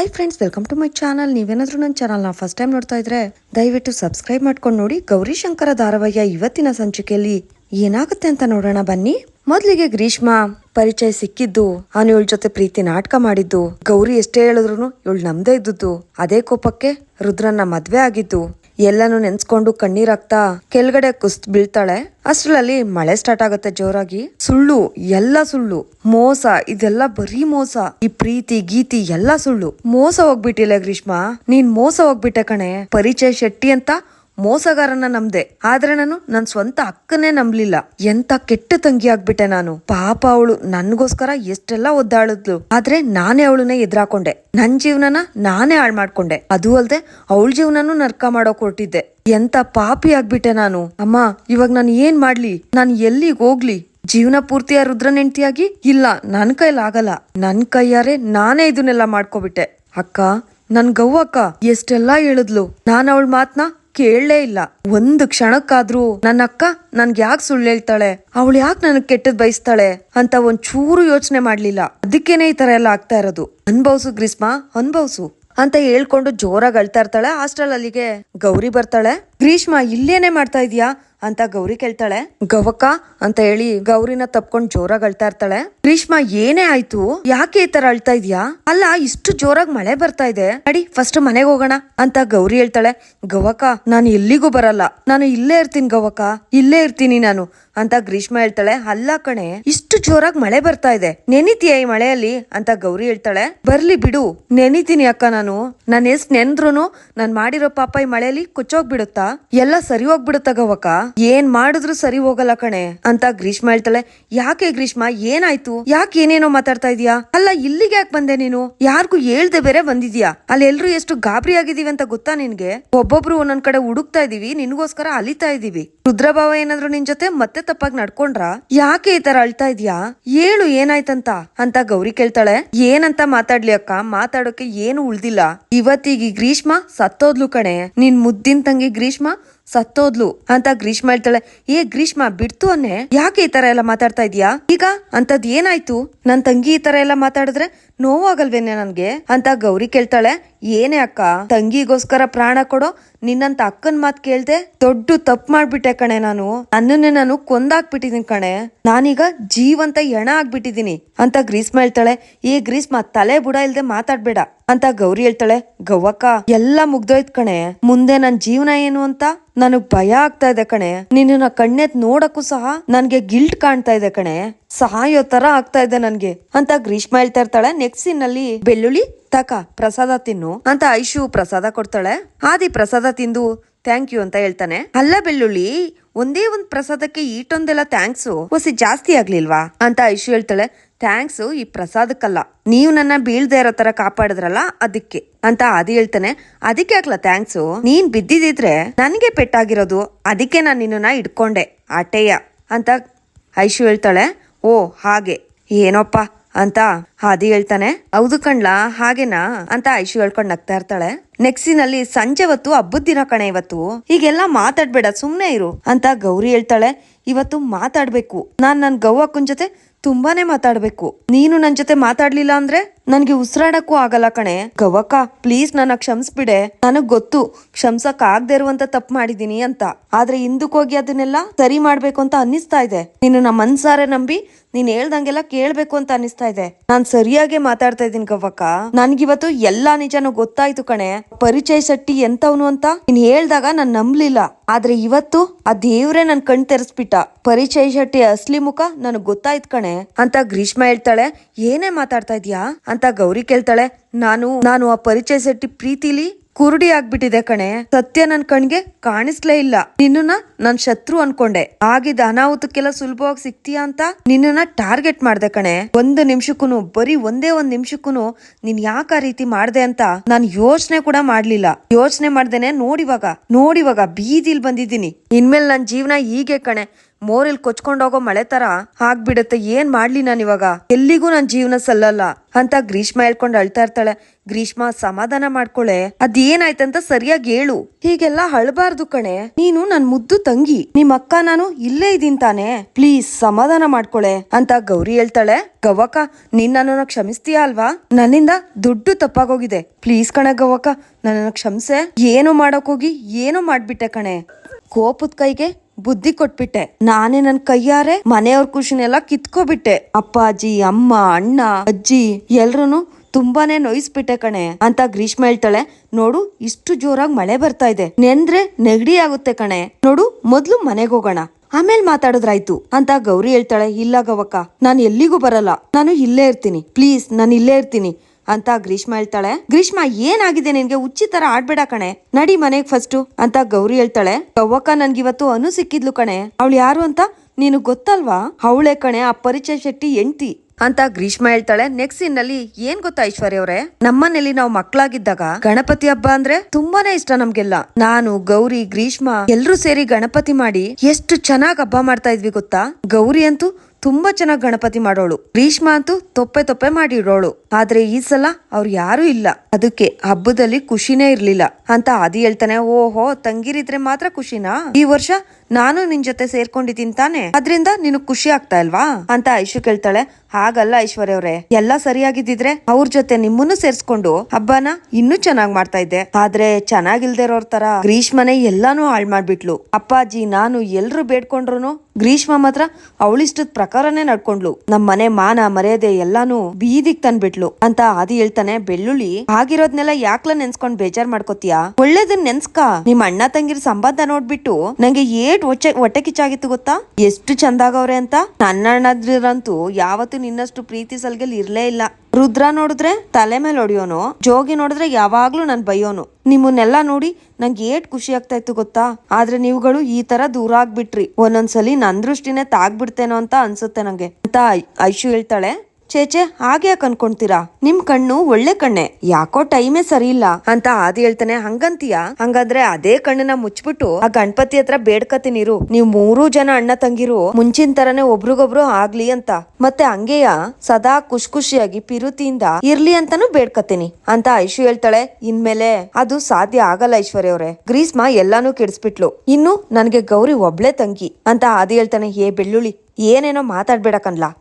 Hi friends welcome to my channel ನೀವೇನಾದ್ರೂ ನನ್ನ ಚಾನಲ್ನ ಫಸ್ಟ್ ಟೈಮ್ ನೋಡ್ತಾ ಇದ್ರೆ, ದಯವಿಟ್ಟು ಸಬ್ಸ್ಕ್ರೈಬ್ ಮಾಡ್ಕೊಂಡು ನೋಡಿ. ಗೌರಿ ಶಂಕರ ಧಾರಾವಾಹಿಯ ಇವತ್ತಿನ ಸಂಚಿಕೆಯಲ್ಲಿ ಏನಾಗುತ್ತೆ ಅಂತ ನೋಡೋಣ ಬನ್ನಿ. ಮೊದಲಿಗೆ ಗ್ರೀಷ್ಮ ಪರಿಚಯ ಸಿಕ್ಕಿದ್ದು, ಅವನು ಇವಳ ಜೊತೆ ಪ್ರೀತಿ ನಾಟಕ ಮಾಡಿದ್ದು. ಗೌರಿ ಎಷ್ಟೇ ಹೇಳಿದ್ರು ಇವಳು ನಮ್ದೇ ಇದ್ದದ್ದು. ಅದೇ ಕೋಪಕ್ಕೆ ರುದ್ರನ್ನ ಮದ್ವೆ ಆಗಿದ್ದು. ಎಲ್ಲಾನು ನೆನ್ಸ್ಕೊಂಡು ಕಣ್ಣೀರಾಗ್ತಾ ಕೆಳಗಡೆ ಕುಸ್ತ್ ಬೀಳ್ತಾಳೆ. ಅಷ್ಟ್ರಲ್ಲಿ ಮಳೆ ಸ್ಟಾರ್ಟ್ ಆಗುತ್ತೆ ಜೋರಾಗಿ. ಸುಳ್ಳು, ಎಲ್ಲ ಸುಳ್ಳು. ಮೋಸ, ಇದೆಲ್ಲ ಬರೀ ಮೋಸ. ಈ ಪ್ರೀತಿ, ಗೀತಿ, ಎಲ್ಲ ಸುಳ್ಳು. ಮೋಸ ಹೋಗ್ಬಿಟ್ಟಿಲ್ಲ ಗ್ರೀಷ್ಮಾ. ನೀನ್ ಮೋಸ ಹೋಗ್ಬಿಟ್ಟೆ ಕಣೆ. ಪರಿಚಯ ಶೆಟ್ಟಿ ಅಂತ ಮೋಸಗಾರನ ನಂಬ್ದೆ. ಆದ್ರೆ ನಾನು ನನ್ ಸ್ವಂತ ಅಕ್ಕನೇ ನಂಬ್ಲಿಲ್ಲ. ಎಂತ ಕೆಟ್ಟ ತಂಗಿ ಆಗ್ಬಿಟ್ಟೆ ನಾನು. ಪಾಪ ಅವಳು ನನ್ಗೋಸ್ಕರ ಎಷ್ಟೆಲ್ಲ ಒದ್ದಾಳಿದ್ಲು. ಆದ್ರೆ ನಾನೇ ಅವಳನ್ನ ಎದುರಾಕೊಂಡೆ. ನನ್ ಜೀವನನ ನಾನೇ ಹಾಳ್ ಮಾಡ್ಕೊಂಡೆ. ಅದು ಅಲ್ದೆ ಅವಳ ಜೀವನನು ನರ್ಕ ಮಾಡೋಕ್ ಹೊರಟಿದ್ದೆ. ಎಂತ ಪಾಪಿ ಆಗ್ಬಿಟ್ಟೆ ನಾನು. ಅಮ್ಮ, ಇವಾಗ ನಾನು ಏನ್ ಮಾಡ್ಲಿ? ನಾನು ಎಲ್ಲಿಗೆ ಹೋಗ್ಲಿ? ಜೀವನ ಪೂರ್ತಿಯ ರುದ್ರನೆಂಟಿಯಾಗಿ ಇಲ್ಲ, ನನ್ ಕೈಲಾಗಲ್ಲ ನನ್ ಕೈಯಾರೆ ನಾನೇ ಇದನ್ನೆಲ್ಲ ಮಾಡ್ಕೊಬಿಟ್ಟೆ. ಅಕ್ಕ, ನನ್ ಗವ್ವಕ್ಕ ಎಷ್ಟೆಲ್ಲಾ ಹೇಳಿದ್ಲು. ನಾನು ಅವಳ ಮಾತ್ನ ಕೇಳಲೇ ಇಲ್ಲ. ಒಂದು ಕ್ಷಣಕ್ಕಾದ್ರೂ ನನ್ನ ಅಕ್ಕ ನನ್ಗೆ ಯಾಕೆ ಸುಳ್ಳು ಹೇಳ್ತಾಳೆ? ಅವಳು ಯಾಕೆ ನನಗ್ ಕೆಟ್ಟದ್ ಬಯಸ್ತಾಳೆ ಅಂತ ಒಂದ್ ಚೂರು ಯೋಚನೆ ಮಾಡ್ಲಿಲ್ಲ. ಅದಕ್ಕೇನೆ ಈ ತರ ಎಲ್ಲ ಆಗ್ತಾ ಇರೋದು. ಅನ್ಭವ್ಸು ಗ್ರೀಸ್ಮ ಅನ್ಭವ್ಸು ಅಂತ ಹೇಳ್ಕೊಂಡು ಜೋರಾಗಿ ಅಳ್ತಾ ಇರ್ತಾಳೆ. ಹಾಸ್ಟೆಲ್ ಅಲ್ಲಿಗೆ ಗೌರಿ ಬರ್ತಾಳೆ. ಗ್ರೀಷ್ಮ, ಇಲ್ಲೇನೆ ಮಾಡ್ತಾ ಇದೀಯಾ? ಅಂತ ಗೌರಿ ಕೇಳ್ತಾಳೆ. ಗವಕ ಅಂತ ಹೇಳಿ ಗೌರಿನ ತಪ್ಕೊಂಡ್ ಜೋರಾಗಿ ಅಳ್ತಾ ಇರ್ತಾಳೆ. ಗ್ರೀಷ್ಮ, ಏನೇ ಆಯ್ತು? ಯಾಕೆ ಈ ತರ ಅಳ್ತಾ ಇದ್ಯಾ? ಅಲ್ಲ, ಇಷ್ಟು ಜೋರಾಗಿ ಮಳೆ ಬರ್ತಾ ಇದೆ. ನಡಿ ಫಸ್ಟ್ ಮನೆಗೆ ಹೋಗೋಣ ಅಂತ ಗೌರಿ ಹೇಳ್ತಾಳೆ. ಗವಕ ನಾನು ಎಲ್ಲಿಗೂ ಬರಲ್ಲ. ನಾನು ಇಲ್ಲೇ ಇರ್ತೀನಿ ಗವಕ ಇಲ್ಲೇ ಇರ್ತೀನಿ ನಾನು. ಅಂತ ಗ್ರೀಷ್ಮ ಹೇಳ್ತಾಳೆ. ಅಲ್ಲ ಕಣೆ, ಇಷ್ಟು ಜೋರಾಗಿ ಮಳೆ ಬರ್ತಾ ಇದೆ. ನೆನಿತೀಯ ಈ ಮಳೆಯಲ್ಲಿ? ಅಂತ ಗೌರಿ ಹೇಳ್ತಾಳೆ. ಬರ್ಲಿ ಬಿಡು, ನೆನಿತೀನಿ ಅಕ್ಕ ನಾನು. ನಾನು ಎಷ್ಟ್ ನೆಂದ್ರುನು ನಾನ್ ಮಾಡಿರೋ ಪಾಪ ಈ ಮಳೆಯಲ್ಲಿ ಕೊಚ್ಚೋಗ್ಬಿಡುತ್ತಾ? ಎಲ್ಲ ಸರಿ ಹೋಗ್ಬಿಡುತ್ತ ಗವಕ್ಕ? ಏನ್ ಮಾಡಿದ್ರು ಸರಿ ಹೋಗಲ್ಲ ಕಣೆ, ಅಂತ ಗ್ರೀಷ್ಮ ಹೇಳ್ತಾಳೆ. ಯಾಕೆ ಗ್ರೀಷ್ಮ, ಏನಾಯ್ತು? ಯಾಕೆ ಏನೇನೋ ಮಾತಾಡ್ತಾ ಇದೀಯಾ? ಇಲ್ಲಿಗೆ ಯಾಕೆ ಬಂದೆ ನೀನು? ಯಾರಿಗೂ ಹೇಳ್ದೆ ಬೇರೆ ಬಂದಿದ್ಯಾ? ಅಲ್ಲಿ ಎಲ್ರು ಎಷ್ಟು ಗಾಬರಿ ಆಗಿದೀವಿ ಅಂತ ಗೊತ್ತಾ ನಿನ್ಗೆ? ಒಬ್ಬೊಬ್ರು ಒಂದೊಂದ್ ಕಡೆ ಹುಡುಕ್ತಾ ಇದೀವಿ, ನಿನ್ಗೋಸ್ಕರ ಅಲಿತಾ ಇದೀವಿ. ರುದ್ರಭಾವ ಏನಾದ್ರು ನಿನ್ ಜೊತೆ ಮತ್ತೆ ತಪ್ಪಾಗಿ ನಡ್ಕೊಂಡ್ರ? ಯಾಕೆ ಈ ತರ ಅಳ್ತಾ ಇದ್ಯಾ? ಏಳು ಏನಾಯ್ತಂತ? ಅಂತ ಗೌರಿ ಕೇಳ್ತಾಳೆ. ಏನಂತ ಮಾತಾಡ್ಲಿ ಅಕ್ಕ? ಮಾತಾಡೋಕೆ ಏನು ಉಳ್ದಿಲ್ಲ. ಇವತ್ತಿಗೆ ಗ್ರೀಷ್ಮ ಸತ್ತೋದ್ಲು ಕಣೆ. ನಿನ್ ಮುದ್ದಿನ ತಂಗಿ ಗ್ರೀಷ್ಮ ಸತ್ತೋದ್ಲು ಅಂತ ಗ್ರೀಷ್ಮ ಹೇಳ್ತಾಳೆ. ಏ ಗ್ರೀಷ್ಮ, ಬಿಡ್ತು ಅನ್ನೆ ಯಾಕೆ ಈ ತರ ಎಲ್ಲ ಮಾತಾಡ್ತಾ ಇದೀಯಾ? ಈಗ ಅಂತದ್ ಏನಾಯ್ತು? ನನ್ ತಂಗಿ ಈ ತರ ಎಲ್ಲ ಮಾತಾಡಿದ್ರೆ ನೋವಾಗಲ್ವೇನೆ ನನ್ಗೆ? ಅಂತ ಗೌರಿ ಕೇಳ್ತಾಳೆ. ಏನೇ ಅಕ್ಕ, ತಂಗಿಗೋಸ್ಕರ ಪ್ರಾಣ ಕೊಡೋ ನಿನ್ನಂತ ಅಕ್ಕನ್ ಮಾತ್ ಕೇಳ್ದೆ ದೊಡ್ಡ ತಪ್ಪು ಮಾಡ್ಬಿಟ್ಟೆ ಕಣೆ ನಾನು. ನನ್ನನ್ನೇ ನಾನು ಕೊಂದಾಕ್ಬಿಟ್ಟಿದೀನಿ ಕಣೆ. ನಾನೀಗ ಜೀವಂತ ಎಣ ಆಗ್ಬಿಟ್ಟಿದೀನಿ ಅಂತ ಗ್ರೀಷ್ಮ ಹೇಳ್ತಾಳೆ. ಗ್ರೀಸ್ ಮಾ ತಲೆ ಬುಡ ಇಲ್ದೆ ಮಾತಾಡ್ಬೇಡ ಅಂತ ಗೌರಿ ಹೇಳ್ತಾಳೆ. ಗವ್ವಕ್ಕ ಎಲ್ಲ ಮುಗ್ದೋಯ್ತ್ ಕಣೆ. ಮುಂದೆ ನನ್ ಜೀವನ ಏನು ಅಂತ ನನಗ್ ಭಯ ಆಗ್ತಾ ಇದೆ ಕಣೆ. ನಿನ್ನ ಕಣ್ಣೆತ್ ನೋಡಕ್ಕೂ ಸಹ ನನ್ಗೆ ಗಿಲ್ಟ್ ಕಾಣ್ತಾ ಇದೆ ಕಣೆ. ಸಹಾಯೋ ತರ ಆಗ್ತಾ ಇದೆ ನನ್ಗೆ ಅಂತ ಗ್ರೀಷ್ಮ ಹೇಳ್ತಾ ಇರ್ತಾಳೆ. ನೆಕ್ಸ್ಟ್ ಬೆಳ್ಳುಳ್ಳಿ, ತಕ, ಪ್ರಸಾದ ತಿನ್ನು. ಅಂತ ಐಶು ಪ್ರಸಾದ ಕೊಡ್ತಾಳೆ. ಆದಿ ಪ್ರಸಾದ ತಿಂದು ಥ್ಯಾಂಕ್ ಯು ಅಂತ ಹೇಳ್ತಾನೆ. ಅಲ್ಲ ಬೆಳ್ಳುಳ್ಳಿ, ಒಂದೇ ಒಂದ್ ಪ್ರಸಾದಕ್ಕೆ ಈಟೊಂದೆಲ್ಲ ಥ್ಯಾಂಕ್ಸ್ ಹೊಸಿ ಜಾಸ್ತಿ ಆಗ್ಲಿಲ್ವಾ? ಅಂತ ಐಶು ಹೇಳ್ತಾಳೆ. ಥ್ಯಾಂಕ್ಸ್ ಈ ಪ್ರಸಾದಕ್ಕಲ್ಲ. ನೀವು ನನ್ನ ಬೀಳ್ದೆ ಇರೋ ತರ ಕಾಪಾಡಿದ್ರಲ್ಲ ಅದಕ್ಕೆ. ಅಂತ ಆದಿ ಹೇಳ್ತಾನೆ. ಅದಕ್ಕೆ ಆಗ್ಲ ಥ್ಯಾಂಕ್ಸ್ ನೀನ್ ಬಿದ್ದಿದ್ರೆ ನನಗೆ ಪೆಟ್ಟಾಗಿರೋದು ಅದಕ್ಕೆ ನಾನು ನಿನ್ನ ಇಟ್ಕೊಂಡೆ ಆಟೇಯ. ಅಂತ ಐಶು ಹೇಳ್ತಾಳೆ. ಓ, ಹಾಗೆ. ಏನೋಪ್ಪ. ಅಂತ ಹಾದಿ ಹೇಳ್ತಾನೆ. ಹೌದು ಕಣ್ಲಾ, ಹಾಗೇನಾ ಅಂತ ಐಶು ಹೇಳ್ಕೊಂಡು ನಗ್ತಾ ಇರ್ತಾಳೆ. ನೆಕ್ಸ್ಟ್ ಸೀನಲ್ಲಿ ಸಂಜೆ ಹೊತ್ತು, ಹಬ್ಬದ ದಿನ ಕಣೆ ಇವತ್ತು. ಹೀಗೆಲ್ಲ ಮಾತಾಡ್ಬೇಡ, ಸುಮ್ನೆ ಇರು ಅಂತ ಗೌರಿ ಹೇಳ್ತಾಳೆ. ಇವತ್ತು ಮಾತಾಡ್ಬೇಕು. ನಾನ್ ನನ್ ಅಕ್ಕನ ಜೊತೆ ತುಂಬಾನೇ ಮಾತಾಡ್ಬೇಕು. ನೀನು ನನ್ ಜೊತೆ ಮಾತಾಡ್ಲಿಲ್ಲ ಅಂದ್ರೆ? ನನ್ಗೆ ಉಸಿರಾಡಕ್ಕೂ ಆಗಲ್ಲ ಕಣೆ. ಗವಕ ಪ್ಲೀಸ್ ನನ್ನ ಕ್ಷಮಿಸ್ಬಿಡೆ. ನನಗ್ ಗೊತ್ತು ಕ್ಷಮ್ಸಕ್ ಆಗದೆ ಇರುವಂತ ತಪ್ಪು ಮಾಡಿದೀನಿ ಅಂತ. ಆದ್ರೆ ಹೋಗಿ ಅದನ್ನೆಲ್ಲ ಸರಿ ಮಾಡ್ಬೇಕು ಅಂತ ಅನ್ನಿಸ್ತಾ ಇದೆ. ನೀನು ನಮ್ಮ ಮನ್ಸಾರೆ ನಂಬಿ, ನೀನ್ ಹೇಳ್ದಂಗೆಲ್ಲ ಕೇಳ್ಬೇಕು ಅಂತ ಅನಿಸ್ತಾ ಇದೆ. ನಾನ್ ಸರಿಯಾಗಿ ಮಾತಾಡ್ತಾ ಇದ್ದೀನಿ ಗವಕ ನನ್ಗಿವತ್ತು ಎಲ್ಲಾ ನಿಜನೂ ಗೊತ್ತಾಯ್ತು ಕಣೆ. ಪರಿಚಯ ಶೆಟ್ಟಿ ಎಂತವನು ಅಂತ ನೀನ್ ಹೇಳ್ದಾಗ ನಾನ್ ನಂಬ್ಲಿಲ್ಲ. ಆದ್ರೆ ಇವತ್ತು ಆ ದೇವ್ರೆ ನನ್ ಕಣ್ ತೆರೆಸ್ಬಿಟ್ಟ. ಪರಿಚಯ ಶೆಟ್ಟಿ ಅಸ್ಲಿ ಮುಖ ನನಗ್ ಗೊತ್ತಾಯ್ತು ಕಣೆ. ಅಂತ ಗ್ರೀಷ್ಮ ಹೇಳ್ತಾಳೆ, ಏನೇ ಮಾತಾಡ್ತಾ ಇದೀಯಾ? ಅಂತ ಗೌರಿ ಕೇಳ್ತಾಳೆ. ನಾನು ನಾನು ಆ ಪರಿಚಯ ಶೆಟ್ಟಿ ಪ್ರೀತಿಲಿ ಕುರುಡಿ ಆಗ್ಬಿಟ್ಟಿದೆ ಕಣೆ. ಸತ್ಯ ನನ್ ಕಣ್ಗೆ ಕಾಣಿಸ್ಲೇ ಇಲ್ಲ. ನಿನ್ನ ನನ್ ಶತ್ರು ಅನ್ಕೊಂಡೆ. ಆಗಿದ್ದ ಅನಾಹುತಕ್ಕೆಲ್ಲ ಸುಲಭವಾಗಿ ಸಿಗ್ತೀಯಾ ಅಂತ ನಿನ್ನನ್ನ ಟಾರ್ಗೆಟ್ ಮಾಡ್ದೆ ಕಣೆ. ಒಂದು ನಿಮಿಷಕ್ಕೂನು, ಬರೀ ಒಂದೇ ಒಂದ್ ನಿಮಿಷಕ್ಕೂನು ನೀನ್ ಯಾಕ ಆ ರೀತಿ ಮಾಡ್ದೆ ಅಂತ ನಾನ್ ಯೋಚನೆ ಕೂಡ ಮಾಡ್ಲಿಲ್ಲ. ಯೋಚನೆ ಮಾಡ್ದೇನೆ ನೋಡಿವಾಗ ನೋಡಿವಾಗ ಬೀದಿಲ್ ಬಂದಿದ್ದೀನಿ. ಇನ್ಮೇಲೆ ನನ್ ಜೀವನ ಹೀಗೆ ಕಣೆ. ಮೋರಿಲ್ ಕೊಚ್ಕೊಂಡೋಗೋ ಮಳೆ ತರ ಆಗ್ಬಿಡತ್ತೆ. ಏನ್ ಮಾಡ್ಲಿ ನಾನು ಇವಾಗ? ಎಲ್ಲಿಗೂ ನನ್ ಜೀವನ ಸಲ್ಲಲ್ಲ. ಅಂತ ಗ್ರೀಷ್ಮ ಹೇಳ್ಕೊಂಡು ಅಳ್ತಾ ಇರ್ತಾಳೆ. ಗ್ರೀಷ್ಮ, ಸಮಾಧಾನ ಮಾಡ್ಕೊಳೆ. ಅದೇನಾಯ್ತಂತ ಸರಿಯಾಗಿ ಹೇಳು. ಹೀಗೆಲ್ಲ ಅಳ್ಬಾರ್ದು ಕಣೆ. ನೀನು ನನ್ ಮುದ್ದು ತಂಗಿ. ನಿಮ್ ಅಕ್ಕ ನಾನು ಇಲ್ಲೇ ಇದೀನ್ ತಾನೆ. ಪ್ಲೀಸ್ ಸಮಾಧಾನ ಮಾಡ್ಕೊಳೆ ಅಂತ ಗೌರಿ ಹೇಳ್ತಾಳೆ. ಗವಕ ನೀನ್ ನನ್ನನ್ನ ಕ್ಷಮಿಸ್ತೀಯಾ ಅಲ್ವಾ? ನನ್ನಿಂದ ದುಡ್ಡು ತಪ್ಪಾಗೋಗಿದೆ. ಪ್ಲೀಸ್ ಕಣೆ ಗವಕ ನನ್ನನ್ನು ಕ್ಷಮಿಸೆ. ಏನೋ ಮಾಡಕ್ ಹೋಗಿ, ಏನೋ ಮಾಡ್ಬಿಟ್ಟೆ ಕಣೆ. ಕೋಪದ ಕೈಗೆ ಬುದ್ಧಿ ಕೊಟ್ಬಿಟ್ಟೆ. ನಾನೇ ನನ್ ಕೈಯಾರೆ ಮನೆಯವ್ರ ಖುಷಿನೆಲ್ಲ ಕಿತ್ಕೋಬಿಟ್ಟೆ. ಅಪ್ಪಾಜಿ, ಅಮ್ಮ, ಅಣ್ಣ, ಅಜ್ಜಿ ಎಲ್ರು ತುಂಬಾನೇ ನೋಯಿಸ್ಬಿಟ್ಟೆ ಕಣೆ. ಅಂತ ಗ್ರೀಷ್ಮ ಹೇಳ್ತಾಳೆ, ನೋಡು, ಇಷ್ಟು ಜೋರಾಗಿ ಮಳೆ ಬರ್ತಾ ಇದೆ. ನೆಂದ್ರೆ ನೆಗಡಿ ಆಗುತ್ತೆ ಕಣೆ. ನೋಡು, ಮೊದ್ಲು ಮನೆಗೆ ಹೋಗೋಣ. ಆಮೇಲೆ ಮಾತಾಡಿದ್ರಾಯ್ತು. ಅಂತ ಗೌರಿ ಹೇಳ್ತಾಳೆ, ಇಲ್ಲ ಗವಕ್ಕ, ನಾನು ಎಲ್ಲಿಗೂ ಬರಲ್ಲ. ನಾನು ಇಲ್ಲೇ ಇರ್ತೀನಿ. ಪ್ಲೀಸ್, ನಾನು ಇಲ್ಲೇ ಇರ್ತೀನಿ. ಅಂತ ಗ್ರೀಷ್ಮ ಹೇಳ್ತಾಳೆ. ಗ್ರೀಷ್ಮ, ಏನಾಗಿದೆ ನಿನ್ಗೆ? ಹುಚ್ಚಿ ತರ ಆಡ್ಬೇಡ ಕಣೆ. ನಡಿ ಮನೆಗ್ ಫಸ್ಟ್ ಅಂತ ಗೌರಿ ಹೇಳ್ತಾಳೆ. ಗವ್ವಕ್ಕ ನನ್ಗಿವತ್ತು ಅನು ಸಿಕ್ಕಿದ್ಲು ಕಣೆ. ಅವಳು ಯಾರು ಅಂತ ನೀನು ಗೊತ್ತಲ್ವಾ? ಅವಳೆ ಕಣೆ, ಆ ಪರಿಚಯ ಶೆಟ್ಟಿ ಎಂಟಿ ಅಂತ ಗ್ರೀಷ್ಮ ಹೇಳ್ತಾಳೆ. ನೆಕ್ಸ್ಟ್ನಲ್ಲಿ ಏನ್ ಗೊತ್ತಾ ಐಶ್ವರ್ಯ ಅವ್ರೆ? ನಮ್ಮನೇಲಿ ನಾವು ಮಕ್ಕಳಾಗಿದ್ದಾಗ ಗಣಪತಿ ಹಬ್ಬ ಅಂದ್ರೆ ತುಂಬಾನೇ ಇಷ್ಟ ನಮ್ಗೆಲ್ಲ. ನಾನು, ಗೌರಿ, ಗ್ರೀಷ್ಮ ಎಲ್ರೂ ಸೇರಿ ಗಣಪತಿ ಮಾಡಿ ಎಷ್ಟು ಚೆನ್ನಾಗ್ ಹಬ್ಬ ಮಾಡ್ತಾ ಇದ್ವಿ ಗೊತ್ತಾ? ಗೌರಿ ಅಂತೂ ತುಂಬಾ ಚೆನ್ನಾಗಿ ಗಣಪತಿ ಮಾಡೋಳು. ಗ್ರೀಷ್ಮ ಅಂತೂ ತೊಪ್ಪೆ ತೊಪ್ಪೆ ಮಾಡಿಡೋಳು ಆದ್ರೆ ಈ ಸಲ ಅವ್ರು ಯಾರು ಇಲ್ಲ. ಅದಕ್ಕೆ ಹಬ್ಬದಲ್ಲಿ ಖುಷಿನೇ ಇರ್ಲಿಲ್ಲ. ಅಂತ ಆದಿ ಹೇಳ್ತಾನೆ, ಓಹೋ, ತಂಗಿರಿದ್ರೆ ಮಾತ್ರ ಖುಷಿನಾ? ಈ ವರ್ಷ ನಾನು ನಿನ್ ಜೊತೆ ಸೇರ್ಕೊಂಡಿದ್ದೀನಿ ತಾನೆ ಅದ್ರಿಂದ ನಿನಗ್ ಖುಷಿ ಆಗ್ತಾ ಇಲ್ವಾ? ಅಂತ ಐಶು ಕೇಳ್ತಾಳೆ. ಹಾಗಲ್ಲ ಐಶ್ವರ್ಯ ಅವ್ರೆ, ಎಲ್ಲ ಸರಿಯಾಗಿದ್ದಿದ್ರೆ ಅವ್ರ ಜೊತೆ ನಿಮ್ಮನ್ನು ಸೇರ್ಸ್ಕೊಂಡು ಹಬ್ಬನ ಇನ್ನೂ ಚೆನ್ನಾಗ್ ಮಾಡ್ತಾ ಇದ್ದೆ. ಆದ್ರೆ ಚೆನ್ನಾಗಿಲ್ದೇ ಇರೋರ್ ತರ ಗ್ರೀಷ್ಮನೆ ಎಲ್ಲಾನು ಹಾಳ್ ಮಾಡ್ಬಿಟ್ಲು. ಅಪ್ಪಾಜಿ, ನಾನು ಎಲ್ರು ಬೇಡ್ಕೊಂಡ್ರು ಗ್ರೀಷ್ಮ ಮಾತ್ರ ಅವಳಿಷ್ಟದ ಪ್ರಕಾರನೇ ನಡ್ಕೊಂಡ್ಲು. ನಮ್ ಮನೆ ಮಾನ, ಮರ್ಯಾದೆ ಎಲ್ಲಾನು ಬೀದಿಗ್ ತಂದ್ಬಿಟ್ಲು. ಅಂತ ಆದಿ ಹೇಳ್ತಾನೆ, ಬೆಳ್ಳುಳ್ಳಿ ಆಗಿರೋದ್ನೆಲ್ಲ ಯಾಕ್ಲ ನೆನ್ಸ್ಕೊಂಡ್ ಬೇಜಾರ್ ಮಾಡ್ಕೋತೀಯಾ? ಒಳ್ಳೇದನ್ ನೆನ್ಸ್ಕ. ನಿಮ್ ಅಣ್ಣ ತಂಗಿರ್ ಸಂಬಂಧ ನೋಡ್ಬಿಟ್ಟು ನಂಗೆ ಏಟ್ ಹೊಟ್ಟೆ ಹೊಟ್ಟೆ ಕಿಚ್ಚಾಗಿತ್ತು ಗೊತ್ತಾ? ಎಷ್ಟು ಚಂದಾಗವ್ರೆ ಅಂತ. ನನ್ನ ಅಣ್ಣದ್ರಂತೂ ಯಾವತ್ತು ನಿನ್ನಷ್ಟು ಪ್ರೀತಿ ಸಲ್ಗೆಲ್ ಇರ್ಲೇ ಇಲ್ಲ. ರುದ್ರ ನೋಡಿದ್ರೆ ತಲೆ ಮೇಲೆ ಹೊಡಿಯೋನು ಜೋಗಿ ನೋಡಿದ್ರೆ ಯಾವಾಗ್ಲೂ ನನ್ ಬೈಯೋನು. ನಿಮ್ಮನ್ನೆಲ್ಲ ನೋಡಿ ನಂಗೆ ಏಟ್ ಖುಷಿ ಆಗ್ತಾ ಇತ್ತು ಗೊತ್ತಾ? ಆದ್ರೆ ನೀವುಗಳು ಈ ತರ ದೂರ ಆಗ್ಬಿಟ್ರಿ. ಒಂದೊಂದ್ಸಲಿ ನನ್ ದೃಷ್ಟಿನೇ ತಾಗ್ಬಿಡ್ತೇನೋ ಅಂತ ಅನ್ಸುತ್ತೆ ನಂಗೆ. ಅಂತ ಐಶು ಹೇಳ್ತಾಳೆ. ಚೇಚೆ ಹಾಗೆ ಯಾಕೆ ಅನ್ಕೊಂತೀರಾ? ನಿಮ್ ಕಣ್ಣು ಒಳ್ಳೆ ಕಣ್ಣೆ. ಯಾಕೋ ಟೈಮೇ ಸರಿ ಇಲ್ಲ ಅಂತ ಆದಿ ಹೇಳ್ತಾನೆ ಹಂಗಂತೀಯ? ಹಂಗಂದ್ರೆ ಅದೇ ಕಣ್ಣನ್ನ ಮುಚ್ಬಿಟ್ಟು ಆ ಗಣಪತಿ ಹತ್ರ ಬೇಡ್ಕತಿನಿರು ನೀವ್ ಮೂರು ಜನ ಅಣ್ಣ ತಂಗಿರು, ಮುಂಚಿನ ತರನೇ ಒಬ್ರಿಗೊಬ್ರು ಆಗ್ಲಿ ಅಂತ. ಮತ್ತೆ ಹಂಗೆಯ? ಸದಾ ಖುಷ್ ಖುಷಿಯಾಗಿ ಪಿರುತಿಯಿಂದ ಇರ್ಲಿ ಅಂತಾನು ಬೇಡ್ಕತೀನಿ. ಅಂತ ಐಶು ಹೇಳ್ತಾಳೆ. ಇನ್ಮೇಲೆ ಅದು ಸಾಧ್ಯ ಆಗಲ್ಲ ಐಶ್ವರ್ಯ ಅವ್ರೆ ಗ್ರೀಸ್ಮಾ ಎಲ್ಲಾನು ಕೆಡಿಸ್ಬಿಟ್ಲು. ಇನ್ನು ನನ್ಗೆ ಗೌರಿ ಒಬ್ಳೆ ತಂಗಿ. ಅಂತ ಆದಿ ಹೇಳ್ತಾನೆ. ಹೇ ಬೆಳ್ಳುಳ್ಳಿ. ಏನೇನೋ ಮಾತಾಡ್ಬೇಡ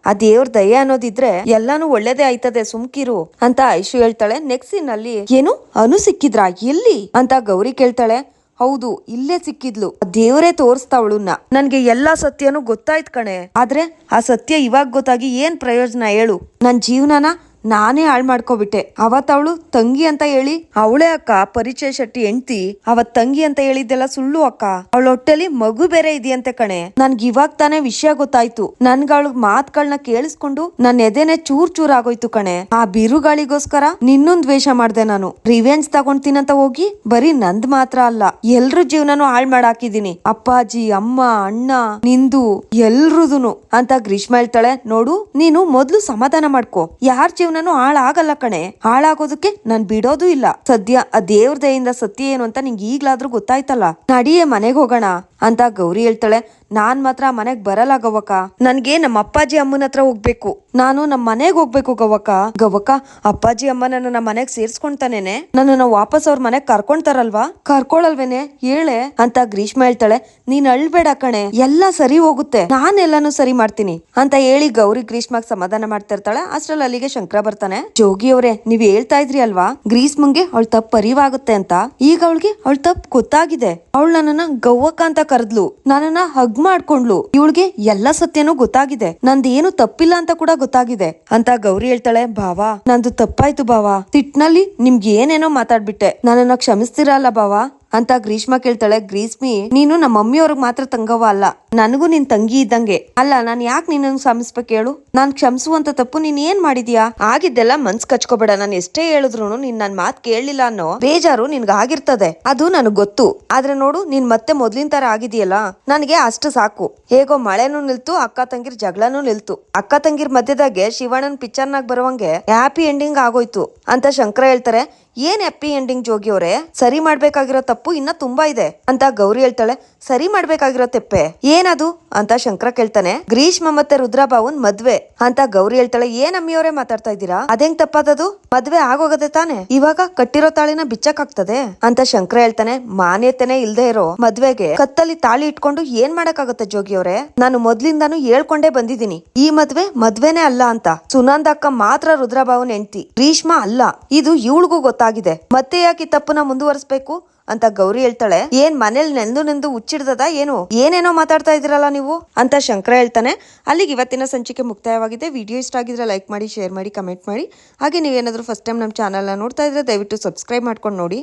ಆ ದೇವ್ರ ದಯೆ ಅನ್ನೋದಿದ್ರೆ ಎಲ್ಲಾನು ಒಳ್ಳೇದೇ ಆಯ್ತದೆ, ಸುಮ್ಕಿರು ಅಂತ ಐಶು ಹೇಳ್ತಾಳೆ. ನೆಕ್ಸ್ಟ್ನಲ್ಲಿ ಏನು? ಅನು ಸಿಕ್ಕಿದ್ರಾ? ಎಲ್ಲಿ? ಅಂತ ಗೌರಿ ಕೇಳ್ತಾಳೆ. ಹೌದು, ಇಲ್ಲೇ ಸಿಕ್ಕಿದ್ಲು. ದೇವರೇ ತೋರಿಸ್ತಾವಳುನ್ನ ನನ್ಗೆ ಎಲ್ಲಾ ಸತ್ಯನೂ ಗೊತ್ತಾಯ್ತ್ ಕಣೆ. ಆದ್ರೆ ಆ ಸತ್ಯ ಇವಾಗ ಗೊತ್ತಾಗಿ ಏನ್ ಪ್ರಯೋಜನ ಹೇಳು? ನನ್ ಜೀವನನ ನಾನೇ ಹಾಳ್ ಮಾಡ್ಕೊಬಿಟ್ಟೆ. ಅವತ್ತವಳು ತಂಗಿ ಅಂತ ಹೇಳಿ, ಅವಳೇ ಅಕ್ಕ, ಪರಿಚಯ ಶೆಟ್ಟಿ ಹೆಂಡ್ತಿ, ಅವತ್ ತಂಗಿ ಅಂತ ಹೇಳಿದ್ದೆಲ್ಲ ಸುಳ್ಳು ಅಕ್ಕ. ಅವಳ ಹೊಟ್ಟೆಲಿ ಮಗು ಬೇರೆ ಇದೆಯಂತೆ ಕಣೆ. ನನ್ಗೆ ಇವಾಗ ತಾನೇ ವಿಷಯ ಗೊತ್ತಾಯ್ತು. ನನ್ಗ ಅವಳ ಮಾತ್ಗಳನ್ನ ಕೇಳಿಸ್ಕೊಂಡು ನನ್ನ ಎದೆನೆ ಚೂರ್ ಚೂರ್ ಆಗೋಯ್ತು ಕಣೆ. ಆ ಬಿರುಗಾಳಿಗೋಸ್ಕರ ನಿನ್ನೊಂದ್ ದ್ವೇಷ ಮಾಡ್ದೆ ನಾನು. ರಿವೆಂಜ್ ತಗೊಂತೀನಂತ ಹೋಗಿ ಬರೀ ನಂದ್ ಮಾತ್ರ ಅಲ್ಲ, ಎಲ್ರು ಜೀವನನು ಹಾಳ್ ಮಾಡಾಕಿದೀನಿ. ಅಪ್ಪಾಜಿ, ಅಮ್ಮ, ಅಣ್ಣ, ನಿಂದು ಎಲ್ರುದೂನು. ಅಂತ ಗ್ರೀಷ್ಮ ಹೇಳ್ತಾಳೆ, ನೋಡು, ನೀನು ಮೊದ್ಲು ಸಮಾಧಾನ ಮಾಡ್ಕೋ. ಯಾರ್ ಜೀವನನು ಹಾಳಾಗಲ್ಲ ಕಣೆ. ಹಾಳಾಗೋದಕ್ಕೆ ನಾನ್ ಬಿಡೋದು ಇಲ್ಲ. ಸದ್ಯ ಆ ದೇವ್ರ ದಯಿಂದ ಸತ್ಯ ಏನು ಅಂತ ನಿಂಗೆ ಈಗ್ಲಾದ್ರೂ ಗೊತ್ತಾಯ್ತಲ್ಲ. ನಡಿಯೇ ಮನೆಗೆ ಹೋಗೋಣ ಅಂತ ಗೌರಿ ಹೇಳ್ತಾಳೆ. ನಾನ್ ಮಾತ್ರ ಮನೆಗ್ ಬರಲ್ಲ ಗವಕ ನನ್ಗೆ ನಮ್ಮ ಅಪ್ಪಾಜಿ ಅಮ್ಮನ ಹತ್ರ ಹೋಗ್ಬೇಕು. ನಾನು ನಮ್ಮ ಮನೆಗ್ ಹೋಗ್ಬೇಕು ಗವಕ ಗವಕ ಅಪ್ಪಾಜಿ ಅಮ್ಮ ನನ್ನ ನಮ್ಮ ಮನೆಗ್ ಸೇರ್ಸ್ಕೊಂತಾನೇನೆ? ನನ್ನನ್ನ ವಾಪಸ್ ಅವ್ರ ಮನೆಗ್ ಕರ್ಕೊಂತಾರಲ್ವಾ? ಕರ್ಕೊಳಲ್ವೇನೆ? ಹೇಳೆ? ಅಂತ ಗ್ರೀಷ್ಮ ಹೇಳ್ತಾಳೆ. ನೀನ್ ಅಳ್ಬೇಡ ಕಣೆ. ಎಲ್ಲ ಸರಿ ಹೋಗುತ್ತೆ. ನಾನ್ ಎಲ್ಲಾನು ಸರಿ ಮಾಡ್ತೀನಿ. ಅಂತ ಹೇಳಿ ಗೌರಿ ಗ್ರೀಷ್ಮಗ್ ಸಮಾಧಾನ ಮಾಡ್ತಾ ಇರ್ತಾಳೆ. ಅಷ್ಟ್ರಲ್ಲಿ ಅಲ್ಲಿಗೆ ಶಂಕರ ಬರ್ತಾನೆ. ಜೋಗಿ ಅವ್ರೆ, ನೀವ್ ಹೇಳ್ತಾ ಇದ್ರಿ ಅಲ್ವಾ? ಗ್ರೀಷ್ಮಂಗೆ ಅವಳ ತಪ್ಪು ಪರಿವಾಗುತ್ತೆ ಅಂತ. ಈಗ ಅವಳಿಗೆ ಅವಳ ತಪ್ಪು ಗೊತ್ತಾಗಿದೆ. ಅವಳು ನನ್ನನ್ನ ಗವ್ವಕ ಅಂತ ಕರೆದ್ಲು. ನನ್ನನ್ನ ಹಗ್ ಮಾಡ್ಕೊಂಡ್ಲು. ಇವಳಿಗೆ ಎಲ್ಲ ಸತ್ಯನೂ ಗೊತ್ತಾಗಿದೆ. ನಂದು ಏನು ತಪ್ಪಿಲ್ಲ ಅಂತ ಕೂಡ ಗೊತ್ತಾಗಿದೆ. ಅಂತ ಗೌರಿ ಹೇಳ್ತಾಳೆ, ಭಾವ, ನಂದು ತಪ್ಪಾಯ್ತು ಭಾವ. ತಿಟ್ನಲ್ಲಿ ನಿಮ್ಗೆ ಏನೇನೋ ಮಾತಾಡ್ಬಿಟ್ಟೆ. ನನ್ನನ್ನ ಕ್ಷಮಿಸ್ತೀರಲ್ಲ ಬಾವಾ ಅಂತ ಗ್ರೀಷ್ಮ ಕೇಳ್ತಾಳೆ, ಗ್ರೀಷ್ಮಿ, ನೀನು ನಮ್ಮ ಮಮ್ಮಿಯವ್ರಿಗೆ ಮಾತ್ರ ತಂಗವ ಅಲ್ಲ. ನನಗೂ ನಿನ್ ತಂಗಿ ಇದ್ದಂಗೆ. ಅಲ್ಲ, ನಾನ್ ಯಾಕೆ ನಿನ್ನ ಕ್ಷಮಿಸ್ಬೇಕು ಹೇಳು ನಾನ್ ಕ್ಷಮಿಸುವಂತ ತಪ್ಪು ನೀನ್ ಏನ್ ಮಾಡಿದ್ಯಾ? ಆಗಿದ್ದೆಲ್ಲ ಮನ್ಸ್ ಕಚ್ಕೋಬೇಡ. ನಾನು ಎಷ್ಟೇ ಹೇಳಿದ್ರು ನೀನ್ ನನ್ ಮಾತ್ ಕೇಳಲಿಲ್ಲ ಅನ್ನೋ ಬೇಜಾರು ನಿನ್ಗ ಆಗಿರ್ತದೆ. ಅದು ನನಗ್ ಗೊತ್ತು. ಆದ್ರೆ ನೋಡು, ನೀನ್ ಮತ್ತೆ ಮೊದ್ಲಿನ ತರ ಆಗಿದೆಯಲ್ಲ? ನನಗೆ ಅಷ್ಟು ಸಾಕು. ಹೇಗೋ ಮಳೆನೂ ನಿಲ್ತು, ಅಕ್ಕ ತಂಗಿರ್ ಜಗಳನೂ ನಿಲ್ತು. ಅಕ್ಕ ತಂಗಿರ್ ಮಧ್ಯದಾಗೆ ಶಿವಣ್ಣನ್ ಪಿಕ್ಚರ್ನಾಗ್ ಬರುವಂಗೆ ಹ್ಯಾಪಿ ಎಂಡಿಂಗ್ ಆಗೋಯ್ತು ಅಂತ ಶಂಕರ ಹೇಳ್ತಾರೆ. ಏನ್ ಹ್ಯಾಪಿ ಎಂಡಿಂಗ್ ಜೋಗಿ ಅವ್ರೆ? ಸರಿ ಮಾಡ್ಬೇಕಾಗಿರೋ ತಪ್ಪು ಇನ್ನ ತುಂಬಾ ಇದೆ ಅಂತ ಗೌರಿ ಹೇಳ್ತಾಳೆ. ಸರಿ ಮಾಡ್ಬೇಕಾಗಿರೋ ತೆಪ್ಪೆ. ಏನದು? ಅಂತ ಶಂಕರ ಕೇಳ್ತಾನೆ. ಗ್ರೀಷ್ಮ ಮತ್ತೆ ರುದ್ರಭಾವನ್ ಮದ್ವೆ. ಅಂತ ಗೌರಿ ಹೇಳ್ತಾಳೆ, ಏನ್ ಅಮ್ಮಿಯವರೇ ಮಾತಾಡ್ತಾ ಇದ್ದೀರಾ? ಅದೇಂಗ್ ತಪ್ಪದದು? ಮದ್ವೆ ಆಗೋಗದೆ ತಾನೆ? ಇವಾಗ ಕಟ್ಟಿರೋ ತಾಳಿನ ಬಿಚ್ಚಕ್ಕಾಗ್ತದೆ? ಅಂತ ಶಂಕರ ಹೇಳ್ತಾನೆ, ಮಾನ್ಯತೆನೆ ಇಲ್ದೇ ಇರೋ ಮದ್ವೆಗೆ ಕತ್ತಲ್ಲಿ ತಾಳಿ ಇಟ್ಕೊಂಡು ಏನ್ ಮಾಡಕ್ಕಾಗತ್ತೆ ಜೋಗಿಯವರೇ? ನಾನು ಮೊದ್ಲಿಂದಾನು ಹೇಳ್ಕೊಂಡೇ ಬಂದಿದ್ದೀನಿ. ಈ ಮದ್ವೆ ಮದ್ವೆನೇ ಅಲ್ಲ ಅಂತ. ಸುನಂದಕ್ಕ ಮಾತ್ರ ರುದ್ರಭಾವನ್ ಹೆಂಡ್ತಿ, ಗ್ರೀಷ್ಮ ಅಲ್ಲ. ಇದು ಇವಳಿಗೂ ಗೊತ್ತಾಗಿದೆ. ಮತ್ತೆ ಯಾಕೆ ತಪ್ಪನ ಮುಂದುವರಿಸ್ಬೇಕು? ಅಂತ ಗೌರಿ ಹೇಳ್ತಾಳೆ, ಏನ್ ಮನೇಲಿ ನೆಂದು ನೆಂದು ಹುಚ್ಚಿಡ್ದದ ಏನು? ಏನೇನೋ ಮಾತಾಡ್ತಾ ಇದ್ದೀರಲ್ಲ ನೀವು? ಅಂತ ಶಂಕರ ಹೇಳ್ತಾನೆ. ಅಲ್ಲಿಗೆ ಇವತ್ತಿನ ಸಂಚಿಕೆ ಮುಕ್ತಾಯವಾಗಿದೆ. ವಿಡಿಯೋ ಇಷ್ಟ ಆಗಿದ್ರೆ ಲೈಕ್ ಮಾಡಿ, ಶೇರ್ ಮಾಡಿ, ಕಮೆಂಟ್ ಮಾಡಿ. ಹಾಗೆ ನೀವೇನಾದ್ರೂ ಫಸ್ಟ್ ಟೈಮ್ ನಮ್ಮ ಚಾನಲ್ನ ನೋಡ್ತಾ ಇದ್ರೆ ದಯವಿಟ್ಟು ಸಬ್ಸ್ಕ್ರೈಬ್ ಮಾಡ್ಕೊಂಡು ನೋಡಿ.